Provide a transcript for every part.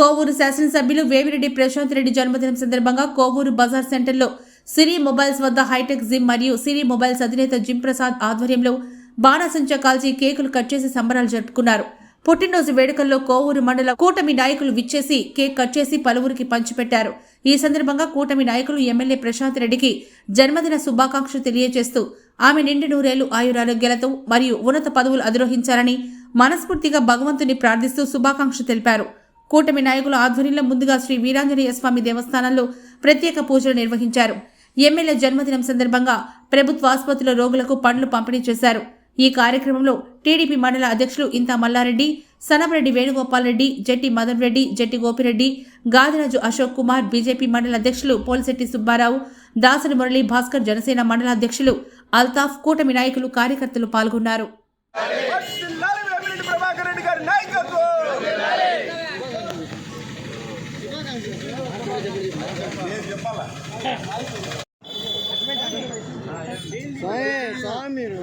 కోవూరు శాసనసభ్యులు వేమిరెడ్డి ప్రశాంత్ రెడ్డి జన్మదినం సందర్భంగా కోవూరు బజార్ సెంటర్లో సిరి మొబైల్స్ వద్ద హైటెక్ జిమ్ మరియు సిరి మొబైల్స్ అధినేత జిమ్ ప్రసాద్ ఆధ్వర్యంలో బాణాసంచా కాల్చి కేకులు కట్ చేసి సంబరాలు జరుపుకున్నారు. పుట్టినరోజు వేడుకల్లో కోవూరు మండల కూటమి నాయకులు విచ్చేసి కేక్ కట్ చేసి పలువురికి పంచిపెట్టారు. ఈ సందర్భంగా కూటమి నాయకులు ఎమ్మెల్యే ప్రశాంత్ రెడ్డికి జన్మదిన శుభాకాంక్షలు తెలియజేస్తూ ఆమె నిండి నూరేళ్ళు ఆయురారోగ్యాలతో మరియు ఉన్నత పదవులు అధిరోహించాలని మనస్ఫూర్తిగా భగవంతుని ప్రార్థిస్తూ శుభాకాంక్షలు తెలిపారు. కూటమి నాయకుల ఆధ్వర్యంలో ముందుగా శ్రీ వీరాంజనేయ స్వామి దేవస్థానంలో ప్రత్యేక పూజలు నిర్వహించారు. ఎమ్మెల్యే జన్మదినం సందర్భంగా ప్రభుత్వ ఆసుపత్రిలో రోగులకు పండ్లు పంపిణీ చేశారు. ఈ కార్యక్రమంలో టీడీపీ మండల అధ్యక్షులు ఇంతా మల్లారెడ్డి సనమరెడ్డి వేణుగోపాల్ రెడ్డి జట్టి మదన్ రెడ్డి జట్టి గోపిరెడ్డి గాదిరాజు అశోక్ కుమార్ బీజేపీ మండల అధ్యక్షులు పోలిశెట్టి సుబ్బారావు దాసరి మురళి భాస్కర్ జనసేన మండల అధ్యక్షులు అల్తాఫ్ కూటమి నాయకులు కార్యకర్తలు పాల్గొన్నారు వర్ధిల్లాలి వేమిరెడ్డి ప్రభాకర్ రెడ్డి గారి నాయకత్వం మీరు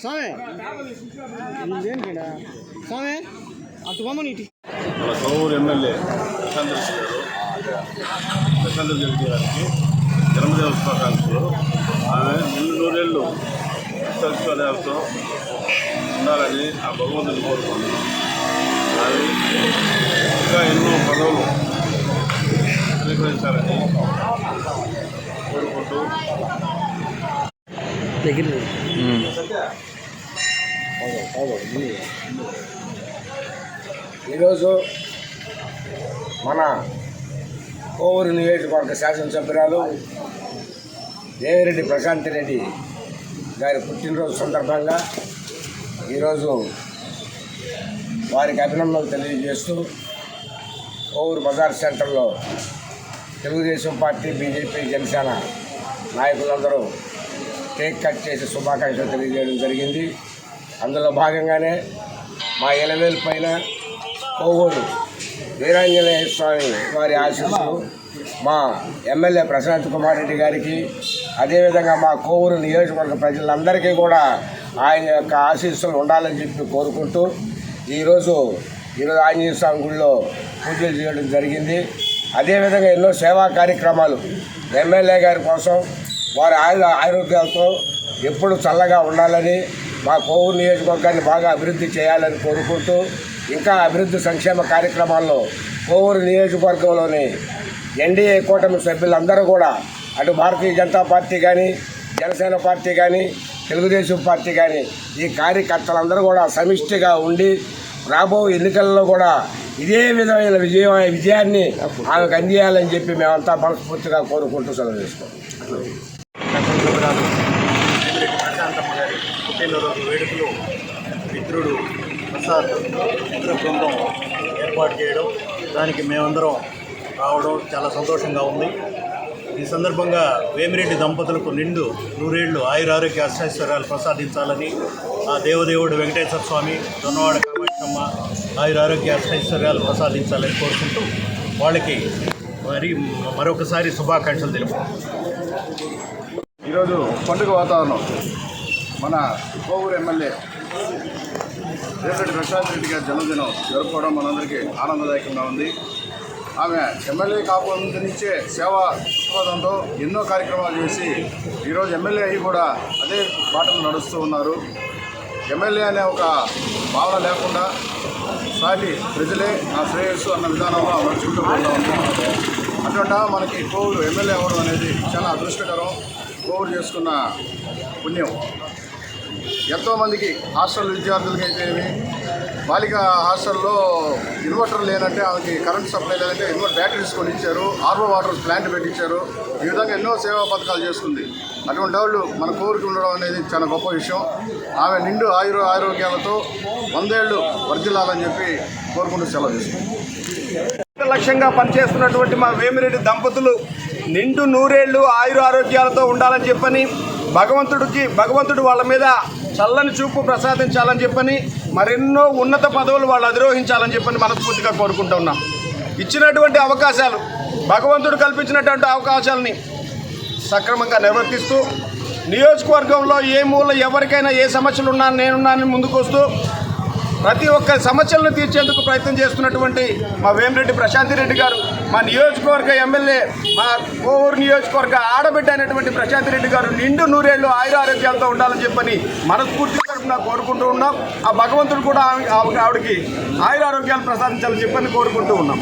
స్వామి ఇదేంటి స్వామి అటు పోమని ఇటు. మన కోవూరు ఎమ్మెల్యే చంద్రశేఖర్ ప్రశాంత్ రెడ్డి గారికి జన్మదిన శుభాకాంక్షలు ఆమె నిన్ను నూరేళ్ళు అష్టైశ్వర్యాలతో ఉండాలని ఆ భగవంతుని కోరుకుంటున్నాను ఆమె ఇంకా ఎన్నో పదవులు స్వీకరించాలని కోరుకుంటూ దగ్గర ఈరోజు మన కోవూరు నియోజకవర్గ శాసనసభ్యురాలు దేవిరెడ్డి ప్రశాంత్ రెడ్డి గారి పుట్టినరోజు సందర్భంగా ఈరోజు వారికి అభినందనలు తెలియజేస్తూ కోవూరు బజార్ సెంటర్లో తెలుగుదేశం పార్టీ బీజేపీ జనసేన నాయకులందరూ కేక్ కట్ చేసి శుభాకాంక్షలు తెలియజేయడం జరిగింది. అందులో భాగంగానే మా ఎలవేలు పైన కోవూరు వీరాంజనేయ స్వామి వారి ఆశీస్సులు మా ఎమ్మెల్యే ప్రశాంత్ కుమార్ రెడ్డి గారికి అదేవిధంగా మా కోవూరు నియోజకవర్గ ప్రజలందరికీ కూడా ఆయన యొక్క ఆశీస్సులు ఉండాలని చెప్పి కోరుకుంటూ ఈరోజు ఈరోజు ఆంజనేయ స్వామి గుడిలో పూజలు చేయడం జరిగింది. అదేవిధంగా ఎన్నో సేవా కార్యక్రమాలు ఎమ్మెల్యే గారి కోసం వారి ఆయు ఆరోగ్యాలతో ఎప్పుడు చల్లగా ఉండాలని మా కోవూరు నియోజకవర్గాన్ని బాగా అభివృద్ధి చేయాలని కోరుకుంటూ ఇంకా అభివృద్ధి సంక్షేమ కార్యక్రమాల్లో కోవూరు నియోజకవర్గంలోని ఎన్డీఏ కూటమి సభ్యులందరూ కూడా అటు భారతీయ జనతా పార్టీ కానీ జనసేన పార్టీ కానీ తెలుగుదేశం పార్టీ కానీ ఈ కార్యకర్తలందరూ కూడా సమిష్టిగా ఉండి రాబో ఎన్నికల్లో కూడా ఇదే విధమైన విజయం విజయాన్ని ఆమెకు అందియాలని చెప్పి మేమంతా మనస్ఫూర్తిగా కోరుకుంటూ సెలవు తీసుకోం పుట్టినరోజు వేడుకలు మిత్రుడు ప్రసాద్ మిత్ర బృందం ఏర్పాటు చేయడం దానికి మేమందరం రావడం చాలా సంతోషంగా ఉంది. ఈ సందర్భంగా వేమిరెడ్డి దంపతులకు నిండు నూరేళ్ళు ఆయురారోగ్య అష్టైశ్వర్యాలు ప్రసాదించాలని ఆ దేవదేవుడు వెంకటేశ్వర స్వామి దొన్నవాడ కామాక్షమ్మ ఆయురారోగ్య అష్టైశ్వర్యాలు ప్రసాదించాలని కోరుకుంటూ వాళ్ళకి మరి మరొకసారి శుభాకాంక్షలు తెలుపు ఈరోజు పండుగ వాతావరణం. మన కోవూరు ఎమ్మెల్యే రేపటి ప్రశాంత్ రెడ్డి గారి జన్మదినం జరుపుకోవడం మనందరికీ ఆనందదాయకంగా ఉంది. ఆమె ఎమ్మెల్యే కాకముందు నుంచే సేవా దృక్పథంతో ఎన్నో కార్యక్రమాలు చేసి ఈరోజు ఎమ్మెల్యే అయ్యి కూడా అదే బాటలు నడుస్తూ ఉన్నారు. ఎమ్మెల్యే అనే ఒక భావన లేకుండా సాటి ప్రజలే నా శ్రేయస్సు అన్న విధానంలో నడుచుకుంటూ పోతా ఉంది. అటువంటి మనకి కోవిడ్ ఎమ్మెల్యే అవ్వడం అనేది చాలా అదృష్టకరం. కోవిడ్ చేసుకున్న పుణ్యం. ఎంతోమందికి హాస్టల్ విద్యార్థులకి అయితేనేమి బాలిక హాస్టల్లో ఇన్వర్టర్ లేనంటే ఆమెకి కరెంట్ సప్లై లేదంటే ఇన్వర్ బ్యాటరీస్ కొని ఇచ్చారు ఆర్ఓ వాటర్ ప్లాంట్ పెట్టించారు ఈ విధంగా ఎన్నో సేవా పథకాలు చేసుకుంది. అటువంటి వాళ్ళు మన కోరిక ఉండడం అనేది చాలా గొప్ప విషయం. ఆమె నిండు ఆయుర ఆరోగ్యాలతో వందేళ్ళు వర్ధిల్లాలని చెప్పి కోరుకుంటూ సెలవు తీసుకుంటాం లక్ష్యంగా పనిచేస్తున్నటువంటి మా వేమిరెడ్డి దంపతులు నిండు నూరేళ్ళు ఆయుర ఆరోగ్యాలతో ఉండాలని చెప్పని భగవంతుడికి భగవంతుడు వాళ్ళ మీద చల్లని చూపు ప్రసాదించాలని చెప్పని మరెన్నో ఉన్నత పదవులు వాళ్ళు అధిరోహించాలని చెప్పని మనస్ఫూర్తిగా కోరుకుంటూ ఉన్నాం. ఇచ్చినటువంటి అవకాశాలు భగవంతుడు కల్పించినటువంటి అవకాశాలని సక్రమంగా నిర్వర్తిస్తూ నియోజకవర్గంలో ఏ మూల ఎవరికైనా ఏ సమస్యలు ఉన్నా నేనున్నానని ముందుకు వస్తూ ప్రతి ఒక్క సమస్యలను తీర్చేందుకు ప్రయత్నం చేస్తున్నటువంటి మా వేమిరెడ్డి ప్రశాంతి రెడ్డి గారు మా నియోజకవర్గ ఎమ్మెల్యే మా కోవూరు నియోజకవర్గ ఆడబిడ్డ అయినటువంటి ప్రశాంతి రెడ్డి గారు నిండు నూరేళ్ళు ఆయురారోగ్యాలతో ఉండాలని చెప్పని మనస్ఫూర్తి తరఫున కోరుకుంటూ ఉన్నాం. ఆ భగవంతుడు కూడా ఆమె- ఆవిడకి ఆయురారోగ్యాలు ప్రసాదించాలని చెప్పని కోరుకుంటూ ఉన్నాం.